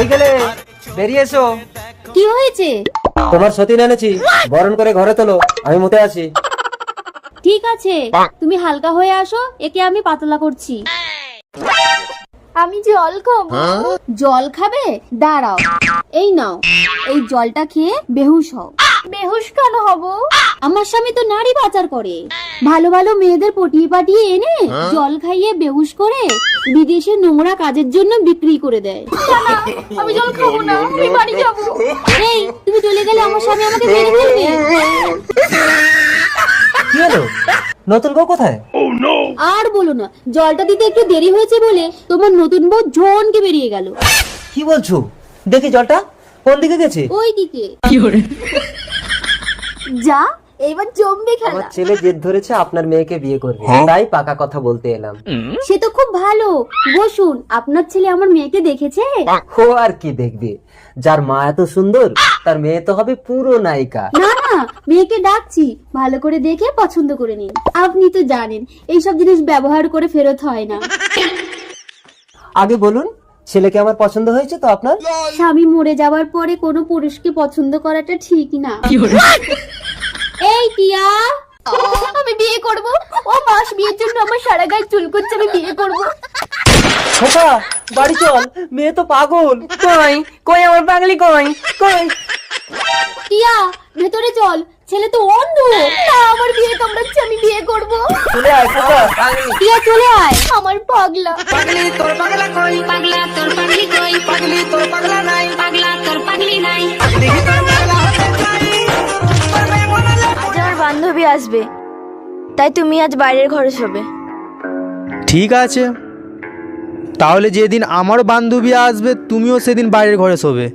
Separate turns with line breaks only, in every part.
কই গেলে বেরিয়ে এসো
কি হয়েছে?
তোমার সতীন এনেছি বরণ করে ঘরে তোলো আমি মতে আছি।
ঠিক আছে তুমি হালকা হয়ে আসো একে আমি পাতলা করছি। আমি জল খাব। জল খাবে? দাঁড়াও এই নাও এই জলটা খেয়ে বেহুশ হও। বেহুশ কেন হব? আমার স্বামী তো নারী পাচার করে। ভালো ভালো মেয়েদের পটিয়ে পাটিয়ে এনে জল খাইয়ে বেহুশ করে বিদেশে নোংরা কাজের জন্য বিক্রি করে দেয়। আমি জল খাব না আমি বাড়ি যাব। এই তুমি চলে গেলে আমার স্বামী আমাকে মেরে ফেলবে।
কি হলো? নতুন বউ কোথায়?
আর বলো না জলটা দিতে একটু দেরি হয়েছে বলে তোমার নতুন বউ ঝনকে বেরিয়ে গেল।
কি বলছো? দেখি জলটা কোন দিকে গেছে?
ওই দিকে। যা এবার জমবে
আমার ছেলে জেদ ধরেছে আপনার মেয়েকে বিয়ে করবে। তাই পাকা কথা বলতে এলাম।
সে তো খুব ভালো। বসুন আপনার ছেলে আমার মেয়েকে দেখেছে?
ও আর কি দেখবে? যার মা এত সুন্দর তার মেয়ে তো হবে পুরো নায়িকা।
না না মেয়েকে ডাকছি। ভালো করে দেখে পছন্দ করে নিন। আপনি তো জানেন এইসব জিনিস ব্যবহার করে ফেরত হয় না।
আগে বলুন ছেলেকে আমার পছন্দ হয়েছে তো আপনার?
স্বামী মরে যাওয়ার পরে কোনো পুরুষকে পছন্দ করাটা ঠিক না। এই টিয়া। আমি বিয়ে করব? ও মাস বিয়ের জন্য আমার সারা গায়ে চুল করছে আমি বিয়ে করব?
খোকা বাড়ি চল মেয়ে তো পাগল। কই কই আমার পাগলি কই? কই?
টিয়া ভেতরে চল ছেলে তো অন্ধ। না আমার বিয়ে কামড়াচ্ছে আমি বিয়ে করব।
চলে আয় খোকা। পাগলি
টিয়া চলে আয়। আমার পাগলা।
পাগলি তোর পাগলা কই? পাগলা তোর পাগলি কই? পাগলি তোর পাগলা
পাগলা বান্ধবী আসবে। তাই তুমি আজ বাইরের ঘরে শোবে।
ঠিক আছে। তাহলে যেদিন আমার বান্ধবী আসবে তুমিও সেদিন বাইরের ঘরে শোবে।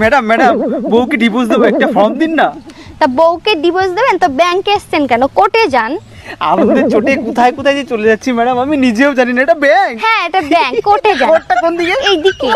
ম্যাডাম ম্যাডাম বউকে ডিভোর্স দেবো একটা ফর্ম দিন না।
তা বউকে ডিভোর্স দেবেন? তো ব্যাংকে এসছেন কেন? কোর্টে যান।
আমাদের চোটে কোথায় কোথায় যে চলে যাচ্ছি ম্যাডাম আমি নিজেও জানি না এটা ব্যাংক
হ্যাঁ এটা ব্যাংক কোর্টে যান।
কোর্টটা কোন দিকে?
এইদিকে।